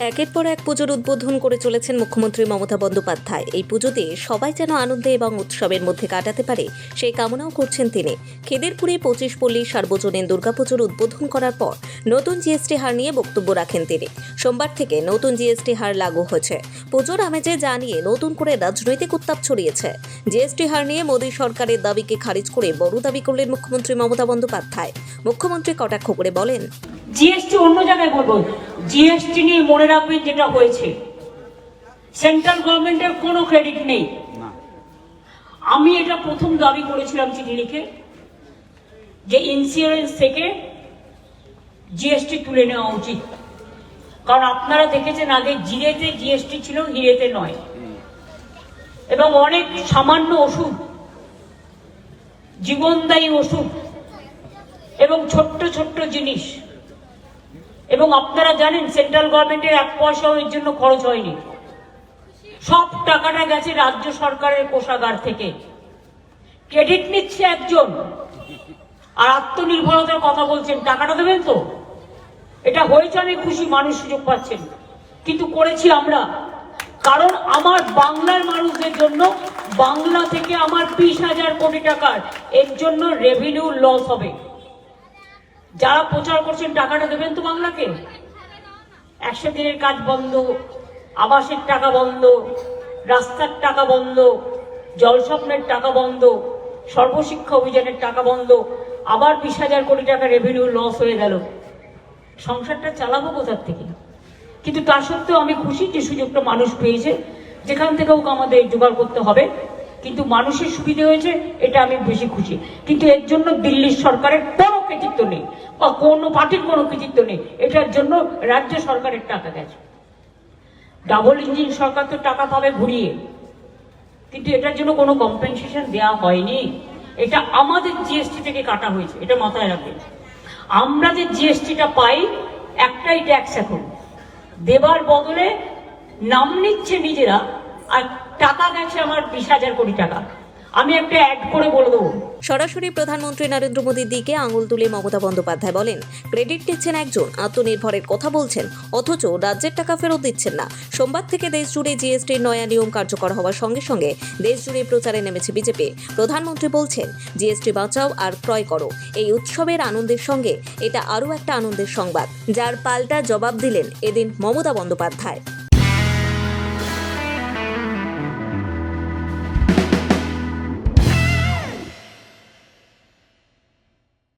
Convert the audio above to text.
একের পর এক পুজোর উদ্বোধন করে চলেছেন মুখ্যমন্ত্রী মমতা বন্দ্যোপাধ্যায়। এই পুজোতে সবাই যেন আনন্দে এবং উৎসবের মধ্যে কাটাতে পারে, সেই কামনাও করছেন তিনি। খেদেরপুরে পঁচিশ পল্লী সার্বজনীন দুর্গাপুজোর উদ্বোধন করার পর নতুন জিএসটি হার নিয়ে বক্তব্য রাখেন তিনি। সোমবার থেকে নতুন জিএসটি হার লাগু হয়েছে। পুজোর আমেজে যা নিয়ে নতুন করে রাজনৈতিক উত্তাপ ছড়িয়েছে। জিএসটি হার নিয়ে মোদী সরকারের দাবিকে খারিজ করে বড় দাবি করলেন মুখ্যমন্ত্রী মমতা বন্দ্যোপাধ্যায়। মুখ্যমন্ত্রী কটাক্ষ করে বলেন জিএসটি অন্য জায়গায় বলব। জিএসটি নিয়ে মনে রাখবেন যেটা হয়েছে। সেন্ট্রাল গভর্নমেন্টের কোনো ক্রেডিট নেই। আমি এটা প্রথম দাবি করেছিলাম চিঠি লিখে যে ইন্স্যুরেন্স থেকে জিএসটি তুলে নেওয়া উচিত। কারণ আপনারা দেখেছেন আগে জিরেতে জিএসটি ছিল হিরেতে নয়। এবং অনেক সামান্য ওষুধ জীবনদায়ী ওষুধ এবং ছোট্ট ছোট্ট জিনিস এবং আপনারা জানেন সেন্ট্রাল গভর্নমেন্টের এক পয়সাও এর জন্য খরচ হয়নি। সব টাকাটা গেছে রাজ্য সরকারের কোষাগার থেকে। ক্রেডিট নিচ্ছে একজন। আর আত্মনির্ভরতার কথা বলছেন, টাকাটা দেবেন তো? এটা হয়েছে আমি খুশি, মানুষ সুযোগ পাচ্ছেন। কিন্তু করেছি আমরা। কারণ আমার বাংলার মানুষদের জন্য বাংলা থেকে আমার বিশ হাজার কোটি টাকার এর জন্য রেভিনিউ লস হবে। যারা প্রচার করছেন, টাকাটা দেবেন তো বাংলাকে? একশো দিনের কাজ বন্ধ, আবাসের টাকা বন্ধ, রাস্তার টাকা বন্ধ, জলস্বপ্নের টাকা বন্ধ, সর্বশিক্ষা অভিযানের টাকা বন্ধ, আবার বিশ হাজার কোটি টাকা রেভিনিউ লস হয়ে গেল। সংসারটা চালাবো কোথার থেকে? কিন্তু তা সত্ত্বেও আমি খুশি যে সুযোগটা মানুষ পেয়েছে, যেখান থেকে হোক আমাদের জোগাড় করতে হবে। কিন্তু মানুষের সুবিধে হয়েছে, এটা আমি বেশি খুশি। কিন্তু এর জন্য দিল্লির সরকারের কোনো কৃতিত্ব নেই বা কোনো পার্টির কোনো কৃতিত্ব নেই। এটার জন্য রাজ্য সরকারের টাকা গেছে। ডাবল ইঞ্জিন সরকার তো টাকা পাবে ঘুরিয়ে। কিন্তু এটার জন্য কোনো কম্পেনসেশন দেওয়া হয়নি। এটা আমাদের জিএসটি থেকে কাটা হয়েছে। এটা মাথায় রাখবেন আমরা যে জিএসটিটা পাই, একটাই ট্যাক্স এখন। দেবার বদলে নাম নিচ্ছে নিজেরা, আর টাকা গেছে আমার বিশ হাজার কোটি টাকা। আমি একটা অ্যাড করে বলে দেবো। সরাসরি প্রধানমন্ত্রী নরেন্দ্র মোদীর দিকে আঙুল তুলে মমতা বন্দ্যোপাধ্যায় বলেন, ক্রেডিট দিচ্ছেন একজন, আত্মনির্ভরের কথা বলছেন, অথচ রাজ্যের টাকা ফেরত দিচ্ছেন না। সোমবার থেকে দেশ জুড়ে জিএসটির নয়া নিয়ম কার্যকর হওয়ার সঙ্গে সঙ্গে দেশ জুড়ে প্রচারে নেমেছে বিজেপি। প্রধানমন্ত্রী বলছেন, জিএসটি বাঁচাও আর ক্রয় করো। এই উৎসবের আনন্দের সঙ্গে এটা আরও একটা আনন্দের সংবাদ, যার পাল্টা জবাব দিলেন এদিন মমতা বন্দ্যোপাধ্যায়।